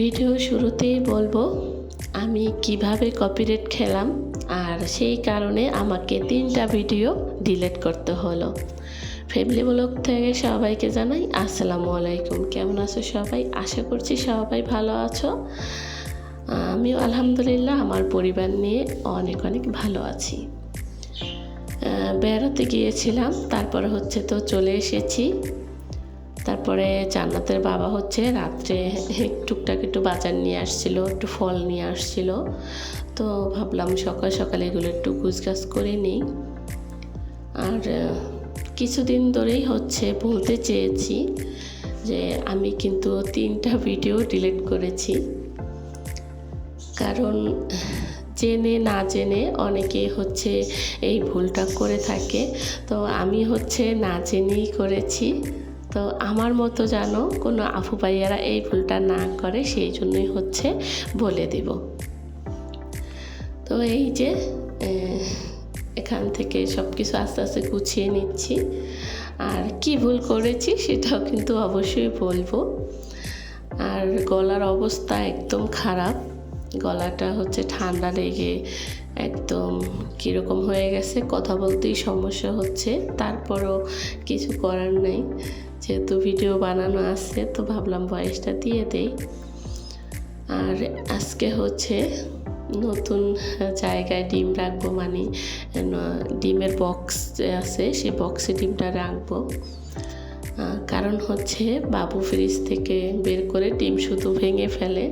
Video শুরুতেই বলব, আমি কীভাবে কপিরেট খেলাম আর সেই কারণে আমাকে তিনটা ভিডিও ডিলিট করতে হলো। ফ্যামিলি ব্লগ থেকে সবাইকে জানাই আসসালামু আলাইকুম। কেমন আছো সবাই? আশা করছি সবাই ভালো আছো। আমিও আলহামদুলিল্লাহ, আমার পরিবার নিয়ে অনেক অনেক ভালো আছি। বেড়াতে গিয়েছিলাম, তারপরে হচ্ছে তো চলে এসেছি। তারপরে জান্নাতের বাবা হচ্ছে রাত্রে টুকটাক একটু বাজার নিয়ে আসছিল, একটু ফল নিয়ে আসছিল। তো ভাবলাম সকাল সকালে এগুলো একটু গুছগাছ করে নিই। আর কিছুদিন ধরেই হচ্ছে বলতে চেয়েছি যে আমি কিন্তু তিনটা ভিডিও ডিলিট করেছি। কারণ জেনে না জেনে অনেকে হচ্ছে এই ভুলটা করে থাকে। তো আমি হচ্ছে না জেনেই করেছি। তো আমার মতো জানো কোনো আফু ভাইয়ারা এই ভুলটা না করে, সেই জন্যই হচ্ছে বলে দিব। তো এই যে এখান থেকে সব কিছু আস্তে আস্তে গুছিয়ে নিচ্ছি। আর কি ভুল করেছি সেটাও কিন্তু অবশ্যই বলব। আর গলার অবস্থা একদম খারাপ। গলাটা হচ্ছে ঠান্ডা লেগে একদম কীরকম হয়ে গেছে, কথা বলতেই সমস্যা হচ্ছে। তারপরও কিছু করার নেই। যেহেতু ভিডিও বানানো আছে, তো ভাবলাম ভয়েসটা দিয়ে দেই। আর আজকে হচ্ছে নতুন জায়গায় ডিম রাখব মানে ডিমের বক্স আছে, সে বক্সে ডিমটা রাখব। কারণ হচ্ছে বাবু ফ্রিজ থেকে বের করে ডিম শুধু ভেঙে ফেলে।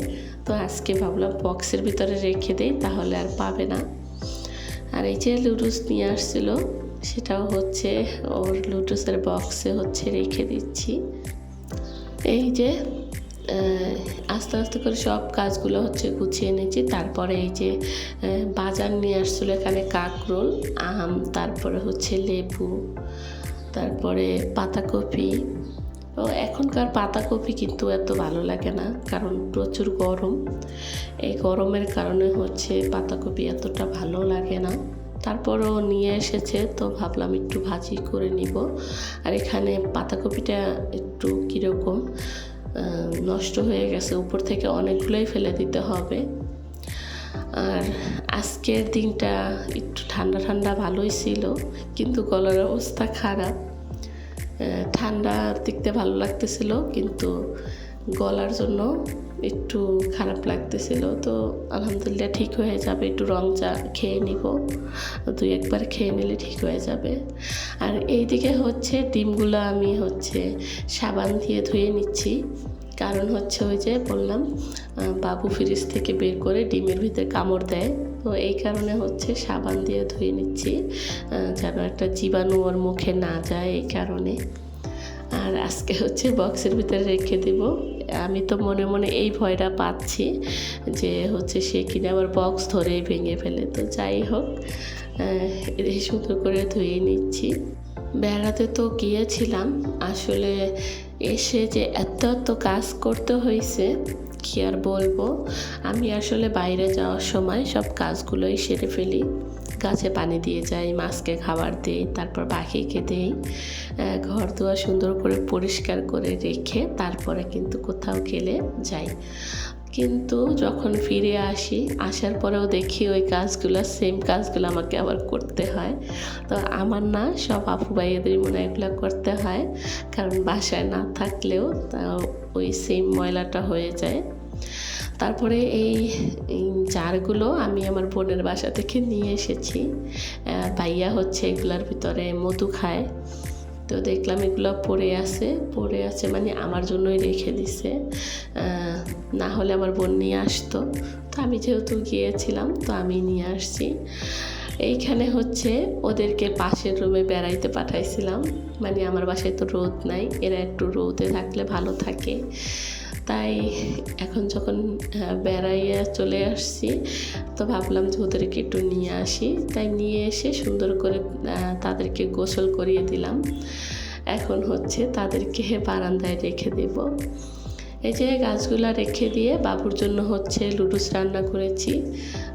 তো আজকে ভাবলাম বক্সের ভিতরে রেখে দেই, তাহলে আর পাবে না। আর এই যে লুডুস নিয়ে আসছিল সেটাও হচ্ছে ওর লুডুসের বক্সে হচ্ছে রেখে দিচ্ছি। এই যে আস্তে আস্তে করে সব কাজগুলো হচ্ছে গুছিয়ে নিয়েছি তারপরে এই যে বাজার নিয়ে আসছিল এখানে কাঁকরোল আম, তারপরে হচ্ছে লেবু, তারপরে পাতাকপি। ও, এখনকার পাতাকপি কিন্তু এত ভালো লাগে না, কারণ প্রচুর গরম। এই গরমের কারণে হচ্ছে পাতাকপি এতটা ভালো লাগে না। তারপরও নিয়ে এসেছে, তো ভাবলাম একটু ভাজি করে নিব। আর এখানে পাতাকপিটা একটু কীরকম নষ্ট হয়ে গেছে, উপর থেকে অনেকগুলোই ফেলে দিতে হবে। আর আজকের দিনটা একটু ঠান্ডা ঠান্ডা ভালোই ছিল, কিন্তু গলার অবস্থা খারাপ। ঠান্ডা দেখতে ভালো লাগতেছিল, কিন্তু গলার জন্য একটু খারাপ লাগতেছিল। তো আলহামদুলিল্লাহ ঠিক হয়ে যাবে, একটু রং চা খেয়ে নিব। দুই একবার খেয়ে নিলে ঠিক হয়ে যাবে। আর এইদিকে হচ্ছে ডিমগুলো আমি হচ্ছে সাবান দিয়ে ধুয়ে নিচ্ছি। কারণ হচ্ছে ওই যে বললাম বাবু ফ্রিজ থেকে বের করে ডিমের ভিতরে কামড় দেয়। তো এই কারণে হচ্ছে সাবান দিয়ে ধুয়ে নিচ্ছি যেন একটা জীবাণু ওর মুখে না যায় এই কারণে। আর আজকে হচ্ছে বক্সের ভিতরে রেখে দেব। আমি তো মনে মনে এই ভয়টা পাচ্ছি যে হচ্ছে সে কিনে আবার বক্স ধরে ভেঙে ফেলে। তো যাই হোক এই সুন্দর করে ধুয়ে নিচ্ছি। বেড়াতে তো গিয়েছিলাম, আসলে এসে যে এত এত কাজ করতে হয়েছে কি আর বলব? আমি আসলে বাইরে যাওয়ার সময় সব কাজগুলোই সেরে ফেলি। গাছে পানি দিয়ে যাই, মাছকে খাবার দিই, তারপর পাখিকে দিই। ঘর দুয়ার সুন্দর করে পরিষ্কার করে রেখে তারপরে কিন্তু কোথাও গেলে যাই। কিন্তু যখন ফিরে আসি, আসার পরেও দেখি ওই কাজগুলো সেম কাজগুলো আমাকে আবার করতে হয়। তো আমার না, সব আপু ভাইয়াদের মনে এগুলো করতে হয়। কারণ বাসায় না থাকলেও তা ওই সেম ময়লাটা হয়ে যায়। তারপরে এই জারগুলো আমি আমার বোনের বাসা থেকে নিয়ে এসেছি। ভাইয়া হচ্ছে এগুলার ভিতরে মধু খায়। তো দেখলাম এগুলো পড়ে আছে পড়ে আছে মানে আমার জন্যই রেখে দিছে। না হলে আমার বোন নিয়ে আসতো। তো আমি যেহেতু গিয়েছিলাম, তো আমি নিয়ে আসছি। এইখানে হচ্ছে ওদেরকে পাশের রুমে বেড়াইতে পাঠাইছিলাম। মানে আমার বাসায় তো রোদ নাই, এরা একটু রোদে থাকলে ভালো থাকে। তাই এখন যখন বেড়াইয়া চলে আসছি, তো ভাবলাম যে ওদেরকে একটু নিয়ে আসি। তাই নিয়ে এসে সুন্দর করে তাদেরকে গোসল করিয়ে দিলাম। এখন হচ্ছে তাদেরকে বারান্দায় রেখে দেব। এই যে গাছগুলা রেখে দিয়ে বাবুর জন্য হচ্ছে লুডুস রান্না করেছি।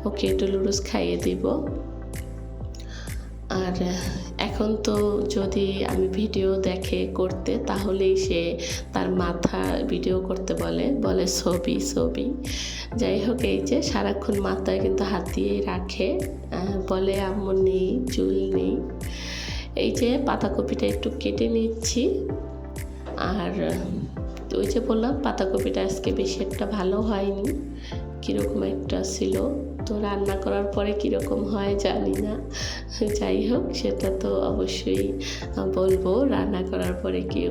ওকে একটু লুডুস খাইয়ে দিব। আর এখন তো যদি আমি ভিডিও দেখে করতে, তাহলেই সে তার মাথা ভিডিও করতে বলে বলে ছবি ছবি। যাই হোক, এই যে সারাক্ষণ মাথায় কিন্তু হাত দিয়েই রাখে বলে, আম্মু নেই, চুল নেই। এই যে পাতাকপিটা একটু কেটে নিচ্ছি। আর, ওই যে বললাম, পাতাকপিটা আজকে বেশি একটা ভালো হয়নি, কীরকম একটা ছিল। তো রান্না করার পরে কীরকম হয় জানি না। যাই হোক, সেটা তো অবশ্যই বলব, রান্না করার পরে কি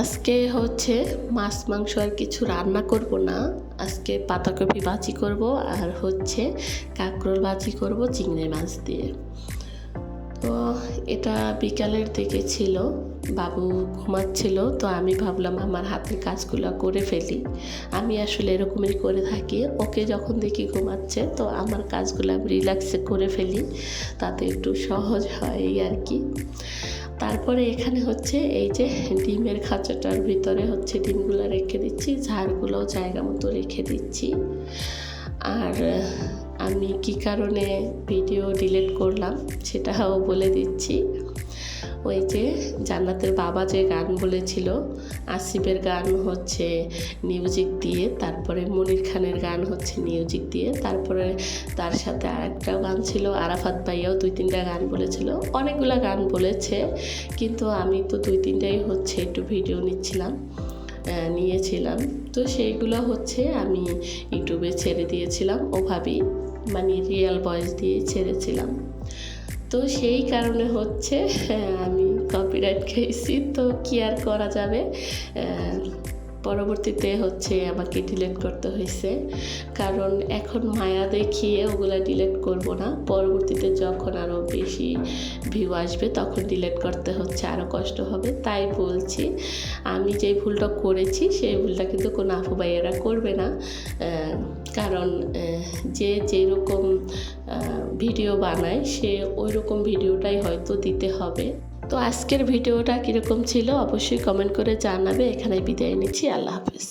আজকে হচ্ছে মাছ, মাংস আর কিছু রান্না করব না। আজকে পাতাকপি বাজি করব আর হচ্ছে কাঁকরোল বাজি করব চিংড়ি মাছ দিয়ে। তো এটা বিকালের দিকে ছিল। বাবু ঘুমাচ্ছিল, তো আমি ভাবলাম আমার হাতের কাজগুলো করে ফেলি। আমি আসলে এরকমই করে থাকি। ওকে যখন দেখি ঘুমাচ্ছে, তো আমার কাজগুলো আমি রিল্যাক্সে করে ফেলি। তাতে একটু সহজ হয় এই আর কি। তারপরে এখানে হচ্ছে এই যে ডিমের খাঁচাটার ভিতরে হচ্ছে ডিমগুলো রেখে দিচ্ছি ঝাড়গুলোও জায়গা মতো রেখে দিচ্ছি। আর আমি কি কারণে ভিডিও ডিলিট করলাম সেটাও বলে দিচ্ছি। ওই যে জান্নাতের বাবা যে গান বলেছিল, আসিফের গান হচ্ছে মিউজিক দিয়ে, তারপরে মনির খানের গান হচ্ছে মিউজিক দিয়ে, তারপরে তার সাথে আরেকটা গান ছিল, আরাফাত ভাইয়াও দুই তিনটা গান বলেছিল, অনেকগুলো গান বলেছে, কিন্তু আমি তো দুই তিনটাই হচ্ছে একটু ভিডিও নিচ্ছিলাম নিয়েছিলাম। তো সেইগুলো হচ্ছে আমি ইউটিউবে ছেড়ে দিয়েছিলাম ওভাবেই মানে রিয়েল ভয়েস দিয়ে ছেড়েছিলাম। তো সেই কারণে হচ্ছে হ্যাঁ, আমি কপিরাইট খেয়েছি। তো কি আর করা যাবে? পরবর্তীতে হচ্ছে আমাকে ডিলেট করতে হয়েছে। কারণ এখন মায়া দেখিয়ে ওগুলা ডিলেট করব না। পরবর্তীতে যখন আরও বেশি ভিউ আসবে তখন ডিলেট করতে হচ্ছে আরও কষ্ট হবে। তাই বলছি আমি যে ভুলটা করেছি সেই ভুলটা কিন্তু কোনো আপু ভাইয়েরা করবে না। কারণ যে যেরকম ভিডিও বানায় সে ওই রকম ভিডিওটাই হয়তো দিতে হবে। তো আজকের ভিডিওটা কীরকম ছিল অবশ্যই কমেন্ট করে জানাবে। এখানে বিদায় নিচ্ছি। আল্লাহ হাফিজ।